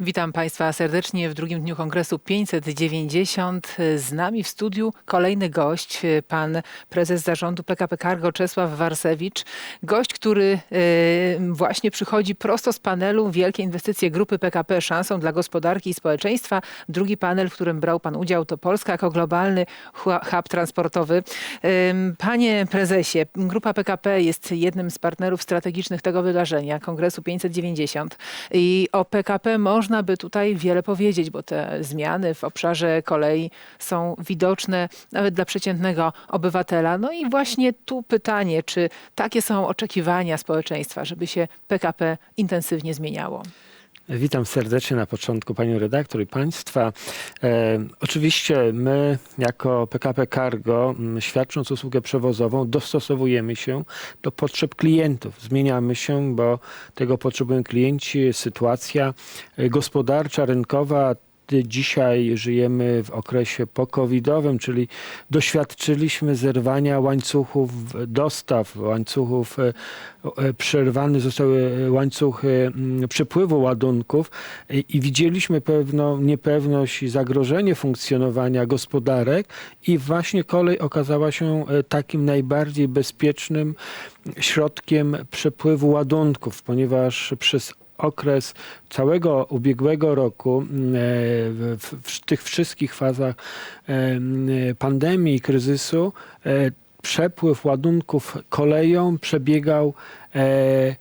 Witam Państwa serdecznie w drugim dniu Kongresu 590. Z nami w studiu kolejny gość, pan prezes zarządu PKP Cargo Czesław Warsewicz. Gość, który właśnie przychodzi prosto z panelu Wielkie inwestycje grupy PKP szansą dla gospodarki i społeczeństwa. Drugi panel, w którym brał pan udział, to Polska jako globalny hu- hub transportowy. Panie prezesie, grupa PKP jest jednym z partnerów strategicznych tego wydarzenia, Kongresu 590. I o PKP można by tutaj wiele powiedzieć, bo te zmiany w obszarze kolei są widoczne nawet dla przeciętnego obywatela. No i właśnie tu pytanie, czy takie są oczekiwania społeczeństwa, żeby się PKP intensywnie zmieniało? Witam serdecznie na początku panią redaktor i państwa. E, oczywiście my jako PKP Cargo, m, świadcząc usługę przewozową, dostosowujemy się do potrzeb klientów. Zmieniamy się, bo tego potrzebują klienci, sytuacja e, gospodarcza, rynkowa. Dzisiaj żyjemy w okresie pokowidowym, czyli doświadczyliśmy zerwania łańcuchów dostaw, łańcuchów, e, e, przerwane zostały łańcuchy mm, przepływu ładunków i, i widzieliśmy pewną niepewność i zagrożenie funkcjonowania gospodarek i właśnie kolej okazała się e, takim najbardziej bezpiecznym środkiem przepływu ładunków, ponieważ przez okres całego ubiegłego roku mm, e, w, tych wszystkich fazach e, m, pandemii i kryzysu e, przepływ ładunków koleją przebiegał e,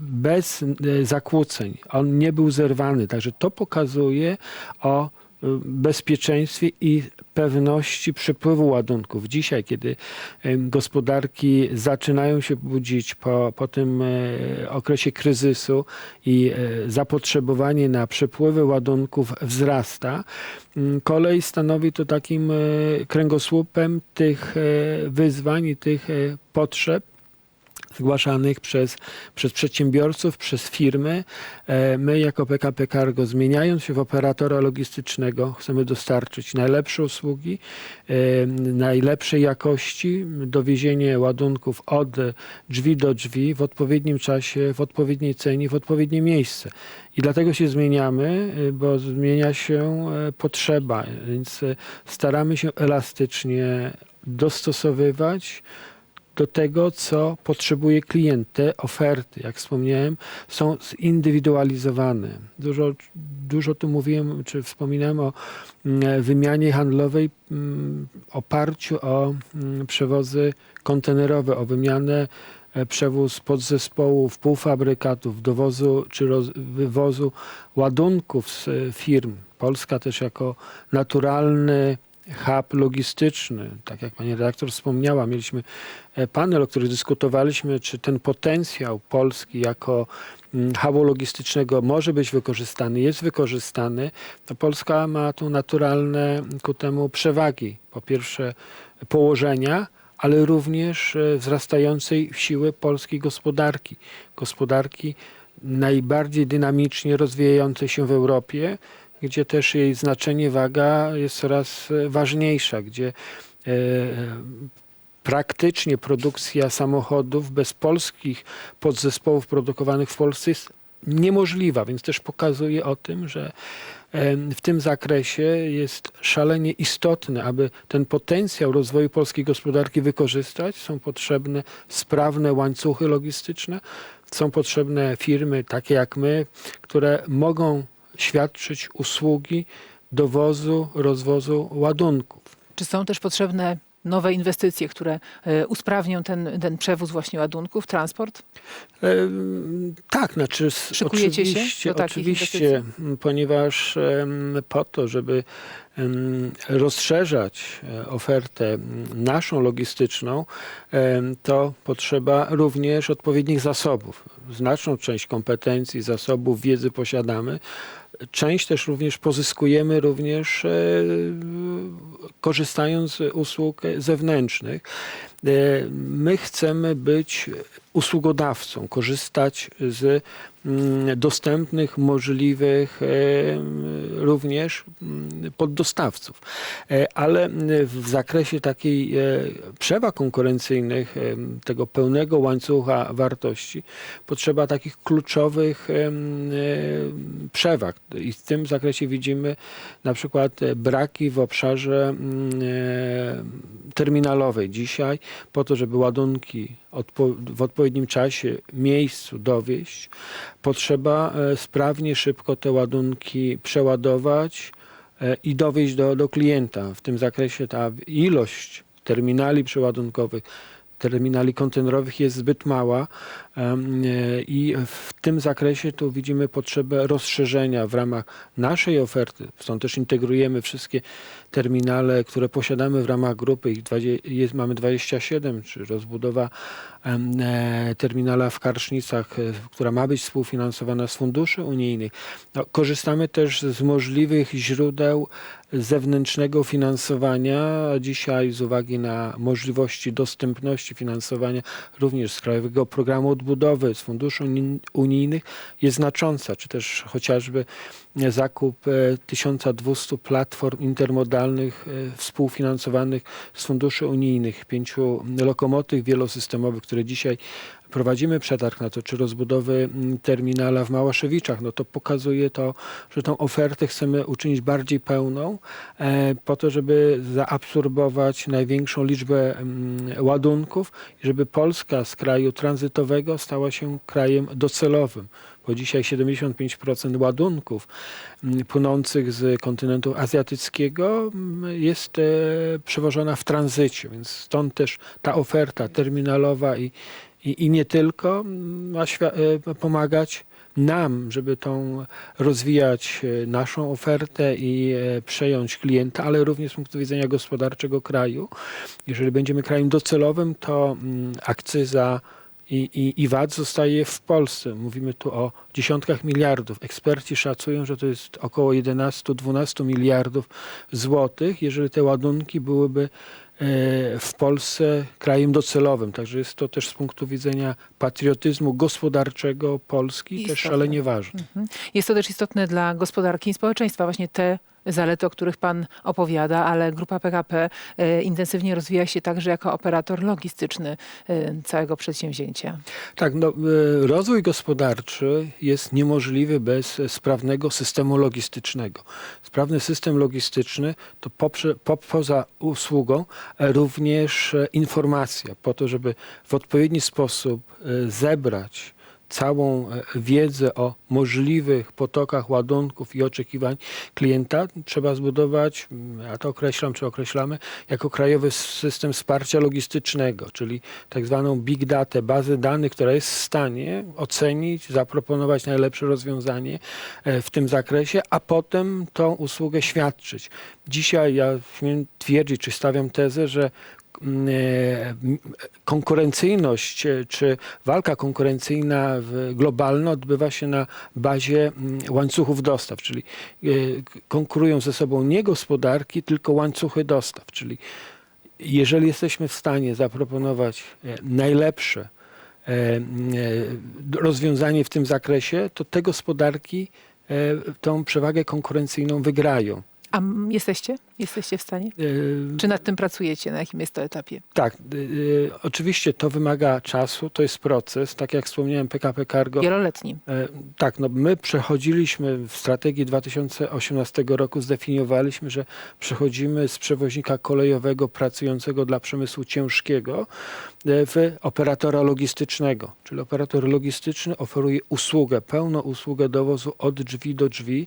bez e, zakłóceń. On nie był zerwany. Także to pokazuje o e, bezpieczeństwie i pewności przepływu ładunków. Dzisiaj, kiedy em, gospodarki zaczynają się budzić po, po tym e, okresie kryzysu i zapotrzebowanie na przepływy ładunków wzrasta, kolej stanowi to takim kręgosłupem tych wyzwań i tych potrzeb, zgłaszanych przez, przez przedsiębiorców, przez firmy. E, My jako PKP Cargo zmieniając się w operatora logistycznego chcemy dostarczyć najlepsze usługi, e, najlepszej jakości, dowiezienie ładunków od drzwi do drzwi w odpowiednim czasie, w odpowiedniej cenie, w odpowiednie miejsce. I dlatego się zmieniamy, e, bo zmienia się potrzeba, więc staramy się elastycznie dostosowywać do tego, co potrzebuje klient. Te oferty, jak wspomniałem, są zindywidualizowane. Dużo, dużo tu mówiłem, czy wspominałem o mm, wymianie handlowej, mm, oparciu o mm, przewozy kontenerowe, o wymianę e, przewóz podzespołów, półfabrykatów, dowozu czy roz, wywozu ładunków z e, firm. Polska też jako naturalny hub logistyczny, tak jak pani redaktor wspomniała, mieliśmy e, panel, o którym dyskutowaliśmy, czy ten potencjał Polski jako mm, hubu logistycznego może być wykorzystany, jest wykorzystany, to Polska ma tu naturalne ku temu przewagi. Po pierwsze położenia, ale również e, wzrastającej siły polskiej gospodarki. Gospodarki najbardziej dynamicznie rozwijającej się w Europie, gdzie też jej znaczenie, waga jest coraz e, ważniejsza, gdzie e, praktycznie produkcja samochodów bez polskich podzespołów produkowanych w Polsce jest niemożliwa, więc też pokazuje o tym, że em, w tym zakresie jest szalenie istotne, aby ten potencjał rozwoju polskiej gospodarki wykorzystać. Są potrzebne sprawne łańcuchy logistyczne, są potrzebne firmy takie jak my, które mogą świadczyć usługi dowozu, rozwozu ładunków. Czy są też potrzebne nowe inwestycje, które e, usprawnią ten, ten przewóz właśnie ładunków, transport? Em, Tak, znaczy Szykujecie się oczywiście, oczywiście ponieważ po to, żeby rozszerzać e, ofertę naszą logistyczną, to potrzeba również odpowiednich zasobów. Znaczną część kompetencji, zasobów, wiedzy posiadamy. Część też również pozyskujemy również e, korzystając z usług zewnętrznych. My chcemy być usługodawcą, korzystać z dostępnych, możliwych e, również mm, poddostawców. E, Ale mm, w zakresie takiej e, przewag konkurencyjnych, tego pełnego łańcucha wartości, potrzeba takich kluczowych przewag. I w tym zakresie widzimy na przykład braki w obszarze mm, terminalowej dzisiaj, po to, żeby ładunki w odpowiednim czasie, miejscu dowieść, potrzeba e, sprawnie, szybko te ładunki przeładować e, i dowieść do, do klienta. W tym zakresie ta ilość terminali przeładunkowych, terminali kontenerowych jest zbyt mała i w tym zakresie tu widzimy potrzebę rozszerzenia w ramach naszej oferty. Stąd też integrujemy wszystkie terminale, które posiadamy w ramach grupy. Ich dwadzie- jest, mamy 27, czy rozbudowa e, terminala w Karsznicach, e, która ma być współfinansowana z funduszy unijnych. No, korzystamy też z możliwych źródeł zewnętrznego finansowania. Dzisiaj z uwagi na możliwości dostępności finansowania również z Krajowego Programu Odbudowy, z funduszy uni- unijnych jest znacząca, czy też chociażby zakup e, 1200 platform intermodalnych e, współfinansowanych z funduszy unijnych, pięciu lokomotyw wielosystemowych, które dzisiaj prowadzimy przetarg na to, czy rozbudowy terminala w Małaszewiczach, no to pokazuje to, że tą ofertę chcemy uczynić bardziej pełną, e, po to, żeby zaabsorbować największą liczbę ładunków i żeby Polska z kraju tranzytowego stała się krajem docelowym. Bo dzisiaj 75% ładunków mm, płynących z kontynentu azjatyckiego mm, jest e, przewożona w tranzycie, więc stąd też ta oferta terminalowa i, i, i nie tylko mm, ma e, pomagać nam, żeby tą rozwijać e, naszą ofertę i przejąć klienta, ale również z punktu widzenia gospodarczego kraju. Jeżeli będziemy krajem docelowym, to akcyza i, i, i VAT zostaje w Polsce. Mówimy tu o dziesiątkach miliardów. Eksperci szacują, że to jest około 11-12 miliardów złotych, jeżeli te ładunki byłyby e, w Polsce krajem docelowym. Także jest to też z punktu widzenia patriotyzmu gospodarczego Polski też Istotne. szalenie ważne. Mhm. Jest to też istotne dla gospodarki i społeczeństwa, właśnie te zalety, o których Pan opowiada, ale Grupa PKP e, intensywnie rozwija się także jako operator logistyczny e, całego przedsięwzięcia. Tak, no, e, rozwój gospodarczy jest niemożliwy bez sprawnego systemu logistycznego. Sprawny system logistyczny to poprze, po, poza usługą również informacja, po to, żeby w odpowiedni sposób zebrać całą e, wiedzę o możliwych potokach ładunków i oczekiwań klienta, trzeba zbudować, mm, ja to określam, czy określamy, jako krajowy system wsparcia logistycznego, czyli tak zwaną big data, bazę danych, która jest w stanie ocenić, zaproponować najlepsze rozwiązanie e, w tym zakresie, a potem tą usługę świadczyć. Dzisiaj ja śmiem twierdzić, czy stawiam tezę, że konkurencyjność e, czy walka konkurencyjna globalna odbywa się na bazie mm, łańcuchów dostaw, czyli e, konkurują ze sobą nie gospodarki, tylko łańcuchy dostaw, czyli jeżeli jesteśmy w stanie zaproponować e, najlepsze e, e, rozwiązanie w tym zakresie, to te gospodarki e, tą przewagę konkurencyjną wygrają. A jesteście? Jesteście w stanie? E, Czy nad tym pracujecie? Na jakim jest to etapie? Tak, y, y, oczywiście to wymaga czasu, to jest proces. Tak jak wspomniałem, PKP Cargo. Wieloletni. E, Tak, no my przechodziliśmy w strategii 2018 roku, zdefiniowaliśmy, że przechodzimy z przewoźnika kolejowego pracującego dla przemysłu ciężkiego e, w operatora logistycznego. Czyli operator logistyczny oferuje usługę, pełną usługę dowozu od drzwi do drzwi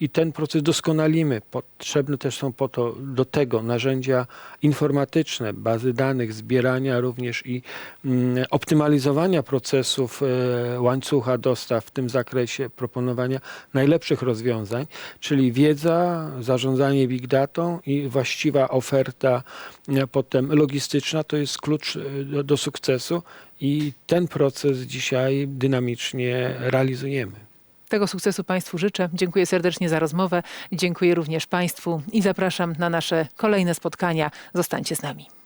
i ten proces doskonalimy. Potrzebne też są po to, do tego narzędzia informatyczne, bazy danych, zbierania również i mm, optymalizowania procesów e, łańcucha dostaw w tym zakresie, proponowania najlepszych rozwiązań, czyli wiedza, zarządzanie big datą i właściwa oferta e, potem logistyczna to jest klucz e, do, do sukcesu i ten proces dzisiaj dynamicznie realizujemy. Tego sukcesu Państwu życzę. Dziękuję serdecznie za rozmowę. Dziękuję również Państwu i zapraszam na nasze kolejne spotkania. Zostańcie z nami.